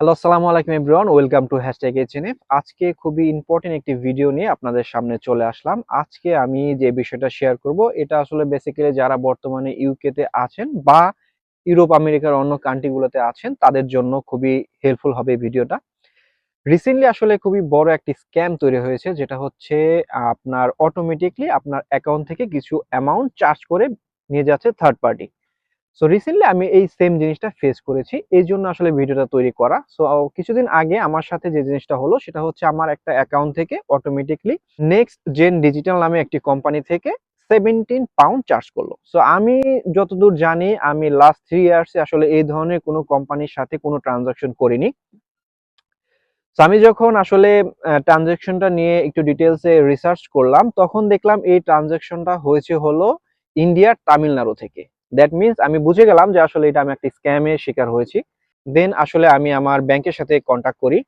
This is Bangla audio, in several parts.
হ্যালো আসসালামু আলাইকুম everyone welcome to hashtag HNF আজকে খুবই ইম্পর্টেন্ট একটি ভিডিও নিয়ে আপনাদের সামনে চলে আসলাম। আজকে আমি যে বিষয়টা শেয়ার করব, এটা আসলে বেসিক্যালি যারা বর্তমানে ইউকে তে আছেন বা ইউরোপ আমেরিকার অন্য কান্ট্রিগুলোতে আছেন, তাদের জন্য খুবই হেল্পফুল হবে এই ভিডিওটা রিসেন্টলি আসলে খুবই বড় একটি স্ক্যাম তৈরি হয়েছে, যেটা হচ্ছে আপনার অটোমেটিকলি আপনার অ্যাকাউন্ট থেকে কিছু অ্যামাউন্ট চার্জ করে নিয়ে যাচ্ছে থার্ড পার্টি সো রিসেন্টলি আমি এই সেম জিনিসটা ফেস করেছি। এই জন্য আসলে ভিডিওটা তৈরি করা। সো কিছুদিন আগে আমার সাথে যে জিনিসটা হলো, সেটা হচ্ছে আমার একটা অ্যাকাউন্ট থেকে অটোমেটিকলি নেক্সট জেন ডিজিটাল নামে একটি কোম্পানি থেকে সেভেন্টিন পাউন্ড চার্জ করল। সো আমি যতদূর জানি, আমি লাস্ট থ্রি ইয়ার্সে আসলে এই ধরনের কোনো কোম্পানির সাথে কোনো ট্রানজাকশন করিনি। তো আমি যখন আসলে ট্রানজাকশনটা নিয়ে একটু ডিটেলসে রিসার্চ করলাম, তখন দেখলাম এই ট্রানজাকশনটা হয়েছে হলো ইন্ডিয়ার তামিলনাড়ু থেকে। দ্যাট মিনস আমি বুঝে গেলাম যে আসলে এটা আমি একটা স্ক্যামের শিকার হয়েছি। দেন আসলে আমি আমার ব্যাংকের সাথে কন্ট্যাক্ট করি।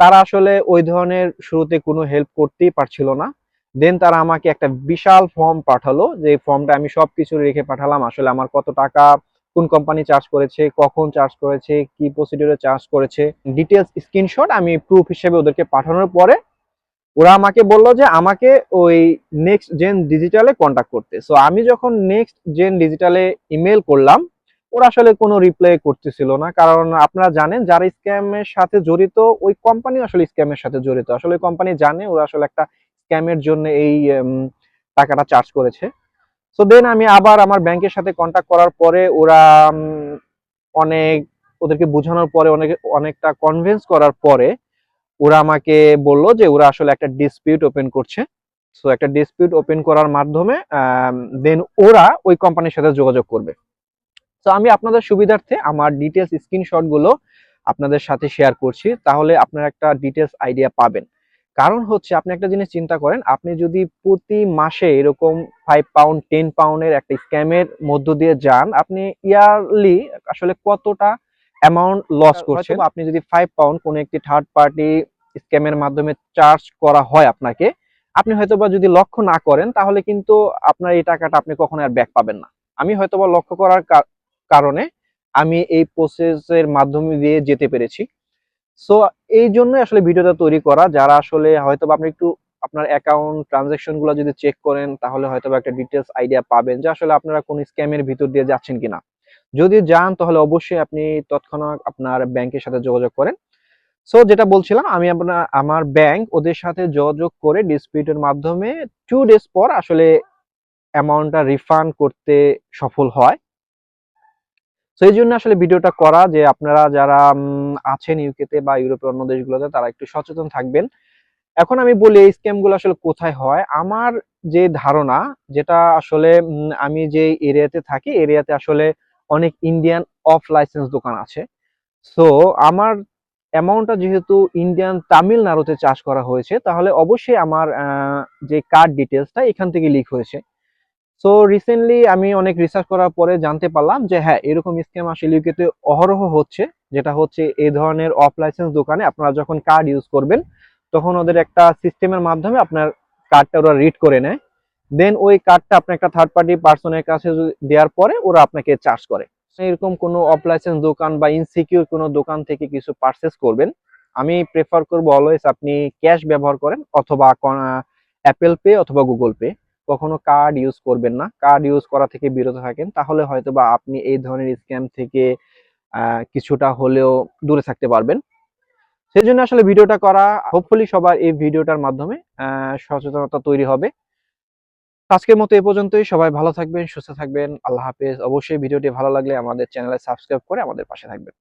তারা আসলে ওই ধরনের শুরুতে কোনো হেল্প করতেই পারছিল না। দেন তারা আমাকে একটা বিশাল ফর্ম পাঠালো যে ফর্মটা আমি সব কিছু রেখে পাঠালাম। আসলে আমার কত টাকা, কোন কোম্পানি চার্জ করেছে, কখন চার্জ করেছে, কি প্রসিডিউরে চার্জ করেছে। ডিটেলস স্ক্রিনশট আমি প্রুফ হিসেবে ওদেরকে পাঠানোর পরে ওরা আমাকে বলল যে আমাকে ওই নেক্সট জেন ডিজিটালে কন্ট্যাক্ট করতে। সো আমি যখন নেক্সট জেন ডিজিটালে ইমেল করলাম, ওরা আসলে কোনো রিপ্লাই করতেছিল না। কারণ আপনারা জানেন, যারা স্ক্যামের সাথে জড়িত, ওই কোম্পানি আসলে স্ক্যামের সাথে জড়িত। আসলে কোম্পানি জানে, ওরা আসলে একটা স্ক্যামের জন্য এই টাকাটা চার্জ করেছে। সো দেন আমি আবার আমার ব্যাংকের সাথে কন্ট্যাক্ট করার পরে ওরা অনেক, ওদেরকে বোঝানোর পরে অনেক, অনেকটা কনভিন্স করার পরে ওরা আমাকে বলল যে ওরা আসলে একটা ডিসপিউট ওপেন করছে। সো একটা ডিসপিউট ওপেন করার মাধ্যমে দেন ওরা ওই কোম্পানির সাথে যোগাযোগ করবে। তো আমি আপনাদের সুবিধার্থে আমার ডিটেলস স্ক্রিনশটগুলো আপনাদের সাথে শেয়ার করছি। তাহলে আপনারা একটা ডিটেলস আইডিয়া পাবেন। কারণ হচ্ছে, আপনি একটা জিনিস চিন্তা করেন, আপনি যদি প্রতি মাসে এরকম ফাইভ পাউন্ড টেন পাউন্ডের একটা স্ক্যামের মধ্য দিয়ে যান, আপনি ইয়ারলি আসলে কতটা অ্যামাউন্ট লস করছেন। আপনি যদি ফাইভ পাউন্ড কোনো একটি থার্ড পার্টি স্ক্যামের মাধ্যমে চার্জ করা হয় আপনাকে আপনি হয়তোবা যদি লক্ষ্য না করেন তাহলে কিন্তু আপনার এই টাকাটা আপনি কখনো আর ব্যাক পাবেন না। আমি হয়তোবা লক্ষ্য করার কারণে আমি এই প্রসেসের মাধ্যমে দিয়ে যেতে পেরেছি। সো এই জন্যই আসলে ভিডিওটা তৈরি করা। যারা আসলে হয়তো আপনি একটু আপনার অ্যাকাউন্ট ট্রানজাকশনগুলো যদি চেক করেন তাহলে হয়তো একটা ডিটেলস আইডিয়া পাবেন যে আসলে আপনারা কোন স্ক্যামের ভিতর দিয়ে যাচ্ছেন কিনা। যদি যান, তাহলে অবশ্যই আপনি তৎক্ষণাৎ আপনার ব্যাংকের সাথে যোগাযোগ করেন। সো যেটা বলছিলাম, আমি আপনার, আমার ব্যাংক ওদের সাথে যোগাযোগ করে ডিসপিউটের মাধ্যমে টু ডেজ পর আসলে অ্যামাউন্টটা রিফান্ড করতে সফল হয়। তো এই জন্য আসলে ভিডিওটা করা যে আপনারা যারা আছেন ইউকেতে বা ইউরোপের অন্য দেশগুলোতে, তারা একটু সচেতন থাকবেন। এখন আমি বলি, এই স্ক্যামগুলো আসলে কোথায় হয়? আমার যে ধারণা, যেটা আসলে আমি যে এরিয়াতে থাকি এরিয়াতে আসলে অনেক ইন্ডিয়ান অফ লাইসেন্স দোকান আছে। সো আমার অ্যামাউন্টটা যেহেতু ইন্ডিয়ান তামিলনাড়ুতে চাষ করা হয়েছে, তাহলে অবশ্যই আমার যে কার্ড ডিটেলসটা এখান থেকে লিক হয়েছে। সো রিসেন্টলি আমি অনেক রিসার্চ করার পরে জানতে পারলাম যে হ্যাঁ এরকম স্ক্যাম আসলে ইউকেতে অহরহ হচ্ছে, যেটা হচ্ছে এই ধরনের অফ লাইসেন্স দোকানে আপনারা যখন কার্ড ইউজ করবেন, তখন ওদের একটা সিস্টেমের মাধ্যমে আপনার কার্ডটা ওরা রিড করে নেয়। দেন ওই কার্ডটা আপনার একটা থার্ড পার্টি পার্সনের কাছে দেওয়ার পরে ওরা আপনাকে চার্জ করে। এরকম কোনো অফ লাইসেন্স দোকান বা ইনসিকিউর কোনো দোকান থেকে কিছু পারচেস করবেন, আমি প্রেফার করব অলওয়েজ আপনি ক্যাশ ব্যবহার করেন অথবা অ্যাপেল পে অথবা গুগল পে কখনো কার্ড ইউজ করবেন না। কার্ড ইউজ করা থেকে বিরত থাকেন, তাহলে হয়তো বা আপনি এই ধরনের স্ক্যাম থেকে কিছুটা হলেও দূরে থাকতে পারবেন। সেই জন্য আসলে ভিডিওটা করা হোপফুলি সবার এই ভিডিওটার মাধ্যমে সচেতনতা তৈরি হবে। আজকের মতো এ পর্যন্তই। সবাই ভালো থাকবেন, সুস্থ থাকবেন। আল্লাহ হাফেজ। অবশ্যই ভিডিওটি ভালো লাগলে আমাদের চ্যানেলে সাবস্ক্রাইব করে আমাদের পাশে থাকবেন।